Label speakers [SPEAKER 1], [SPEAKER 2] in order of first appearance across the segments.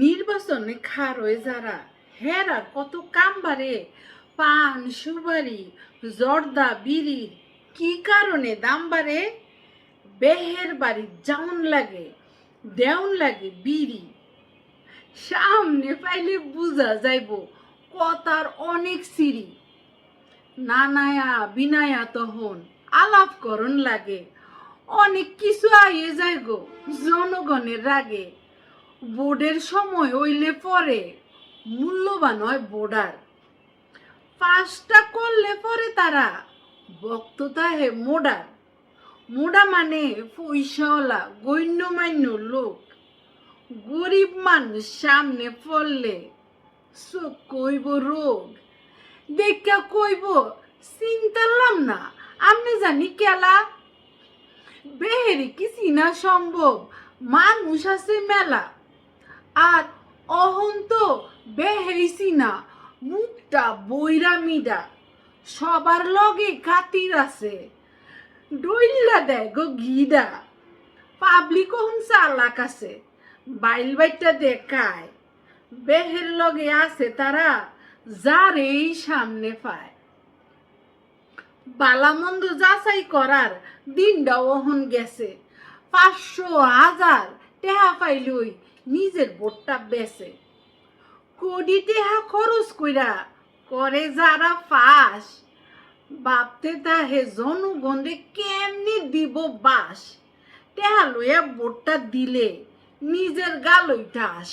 [SPEAKER 1] নির্বাচনে হয়ে যারা, হেরা কত কাম বাড়ে পান, সুপারি, জর্দা বিড়ির কি কারণে দাম বাড়ে বেহের বাড়ি জাউন লাগে, দেউন লাগে বিড়ি। সামনে পাইলে বুঝা যাইব কথার অনেক সিঁড়ি। নানায়া বিনায়া তহন আলাপ করণ লাগে, অনেক কিছু আইয়ে যায় গো জনগণের রাগে। বোর্ডের সময় হইলে পরে। মূল্যবান হয় বোর্ডার। পাঁচটা করলে পরে তারা বক্ততা হে মোডার। মোডা মানে পয়সাওয়ালা, গণ্যমান্য লোক। গরিব মানুষ সামনে পড়লে চোখ কইব রোগ। দেখা কইব, চিন্তালাম না আমি জানি কেলা? বেহেরি কি চিনা সম্ভব? মানুষ আছে মেলা। আর অহন তো বেহেইছি না, মুখটা বইরা মিডা সবার লগে খাতির আছে। ডইলা দেয় গো গিদা পাবলিক ওহন চালাক আছে বাইল বাইটা দেখায়। বেহের লগে আছে তারা যার এই সামনে পায়। বালামন্দ যাচাই করার দিনটা ওহন গেছে। পাঁচশো হাজার টেহা পাইলই নিজের বোটটা বেছে। কোটি টেহা খরচ কইরা করে যারা ফাঁস বাপতে তাহে জনগণে কেমনি দিব বাস টেহা লইয়া বোটটা দিলে নিজের গালই ঠাস।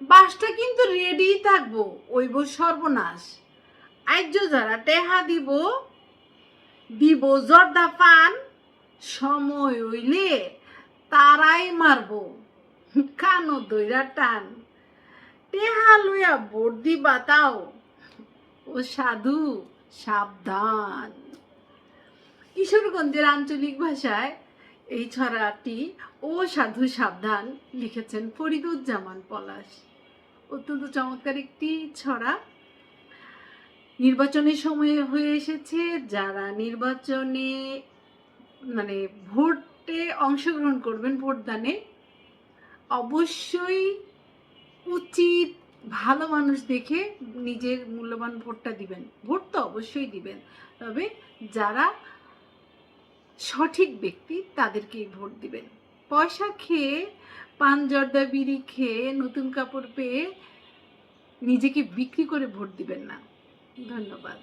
[SPEAKER 1] বাসটা কিন্তু রেডি থাকব, ওইব সর্বনাশ। আর্য যারা টেহা দিব দিব জর্দা পান সময় হইলে তারাই মারবো। কানো দইরা টান। টেহা লইয়া ভোট দিবা তাও ও সাধু, সাবধান। কিশোরগঞ্জের আঞ্চলিক ভাষায় এই ছড়াটি ও সাধু সাবধান লিখেছেন ফরিদুজ্জামান পলাশ। অত্যন্ত চমৎকার একটি ছড়া। নির্বাচনের সময় হয়ে এসেছে, যারা নির্বাচনে মানে ভোটে অংশগ্রহণ করবেন ভোটদানে অবশ্যই উচিত ভালো মানুষ দেখে নিজের মূল্যবান ভোটটা দিবেন। ভোট তো অবশ্যই দিবেন। তবে যারা সঠিক ব্যক্তি তাদেরকেই ভোট দিবেন। পয়সা খেয়ে, পান জর্দা বিড়ি খেয়ে, নতুন কাপড় পেয়ে নিজেকে বিক্রি করে ভোট দিবেন না। ধন্যবাদ।